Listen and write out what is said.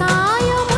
காயம்